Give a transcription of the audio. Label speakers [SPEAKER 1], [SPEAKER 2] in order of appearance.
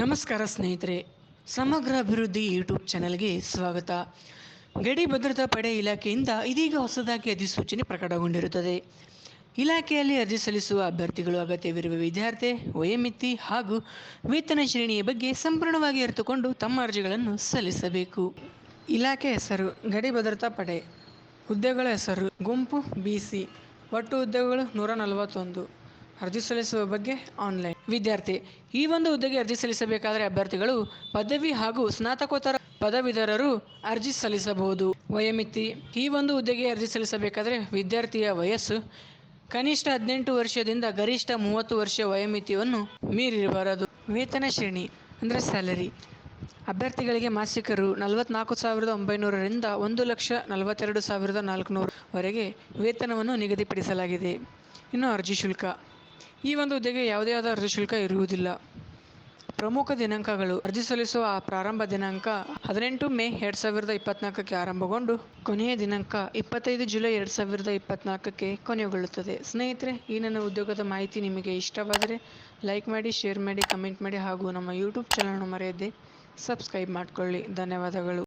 [SPEAKER 1] ನಮಸ್ಕಾರ ಸ್ನೇಹಿತರೆ, ಸಮಗ್ರ ಅಭಿವೃದ್ಧಿ ಯೂಟ್ಯೂಬ್ ಚಾನೆಲ್ಗೆ ಸ್ವಾಗತ. ಗಡಿ ಭದ್ರತಾ ಪಡೆ ಇಲಾಖೆಯಿಂದ ಇದೀಗ ಹೊಸದಾಗಿ ಅಧಿಸೂಚನೆ ಪ್ರಕಟಗೊಂಡಿರುತ್ತದೆ. ಇಲಾಖೆಯಲ್ಲಿ ಅರ್ಜಿ ಸಲ್ಲಿಸುವ ಅಭ್ಯರ್ಥಿಗಳು ಅಗತ್ಯವಿರುವ ವಿದ್ಯಾರ್ಥಿ, ವಯೋಮಿತಿ ಹಾಗೂ ವೇತನ ಶ್ರೇಣಿಯ ಬಗ್ಗೆ ಸಂಪೂರ್ಣವಾಗಿ ಅರಿತುಕೊಂಡು ತಮ್ಮ ಅರ್ಜಿಗಳನ್ನು ಸಲ್ಲಿಸಬೇಕು. ಇಲಾಖೆ ಹೆಸರು, ಗಡಿ ಭದ್ರತಾ ಪಡೆ. ಹುದ್ದೆಗಳ ಹೆಸರು, ಗುಂಪು ಬಿಸಿ ಒಟ್ಟು ಹುದ್ದೆಗಳು ನೂರ ನಲವತ್ತೊಂದು. ಅರ್ಜಿ ಸಲ್ಲಿಸುವ ಬಗ್ಗೆ ಆನ್ಲೈನ್ ವಿದ್ಯಾರ್ಥಿ, ಈ ಒಂದು ಹುದ್ದೆಗೆ ಅರ್ಜಿ ಸಲ್ಲಿಸಬೇಕಾದರೆ ಅಭ್ಯರ್ಥಿಗಳು ಪದವಿ ಹಾಗೂ ಸ್ನಾತಕೋತ್ತರ ಪದವೀಧರರು ಅರ್ಜಿ ಸಲ್ಲಿಸಬಹುದು. ವಯೋಮಿತಿ, ಈ ಒಂದು ಹುದ್ದೆಗೆ ಅರ್ಜಿ ಸಲ್ಲಿಸಬೇಕಾದರೆ ವಿದ್ಯಾರ್ಥಿಯ ವಯಸ್ಸು, ಕನಿಷ್ಠ ಹದಿನೆಂಟು ವರ್ಷದಿಂದ ಗರಿಷ್ಠ ಮೂವತ್ತು ವರ್ಷ ವಯೋಮಿತಿಯನ್ನು ಮೀರಿರಬಾರದು. ವೇತನ ಶ್ರೇಣಿ ಅಂದರೆ ಸ್ಯಾಲರಿ ಅಭ್ಯರ್ಥಿಗಳಿಗೆ ಮಾಸಿಕರು ನಲವತ್ನಾಲ್ಕು ಸಾವಿರದ ಒಂಬೈನೂರರಿಂದ ಒಂದು ಲಕ್ಷ ನಲವತ್ತೆರಡು ಸಾವಿರದ ನಾಲ್ಕುನೂರವರೆಗೆ ವೇತನವನ್ನು ನಿಗದಿಪಡಿಸಲಾಗಿದೆ. ಇನ್ನು ಅರ್ಜಿ ಶುಲ್ಕ. ಈ ಒಂದು ಹುದ್ದೆಗೆ ಯಾವುದೇ ಆದ ಅರ್ಜಿ ಶುಲ್ಕ ಇರುವುದಿಲ್ಲ. ಪ್ರಮುಖ ದಿನಾಂಕಗಳು. ಅರ್ಜಿ ಸಲ್ಲಿಸುವ ಪ್ರಾರಂಭ ದಿನಾಂಕ ಹದಿನೆಂಟು ಮೇ ಎರಡು ಸಾವಿರದ ಇಪ್ಪತ್ನಾಲ್ಕಕ್ಕೆ ಆರಂಭಗೊಂಡು ಕೊನೆಯ ದಿನಾಂಕ ಇಪ್ಪತ್ತೈದು ಜುಲೈ ಎರಡು ಸಾವಿರದ ಇಪ್ಪತ್ನಾಲ್ಕಕ್ಕೆ ಕೊನೆಗೊಳ್ಳುತ್ತದೆ. ಸ್ನೇಹಿತರೆ, ಈ ನನ್ನ ಉದ್ಯೋಗದ ಮಾಹಿತಿ ನಿಮಗೆ ಇಷ್ಟವಾದರೆ ಲೈಕ್ ಮಾಡಿ, ಶೇರ್ ಮಾಡಿ, ಕಮೆಂಟ್ ಮಾಡಿ ಹಾಗೂ ನಮ್ಮ ಯೂಟ್ಯೂಬ್ ಚಾನಲ್ನ ಮರೆಯದೆ ಸಬ್ಸ್ಕ್ರೈಬ್ ಮಾಡಿಕೊಳ್ಳಿ. ಧನ್ಯವಾದಗಳು.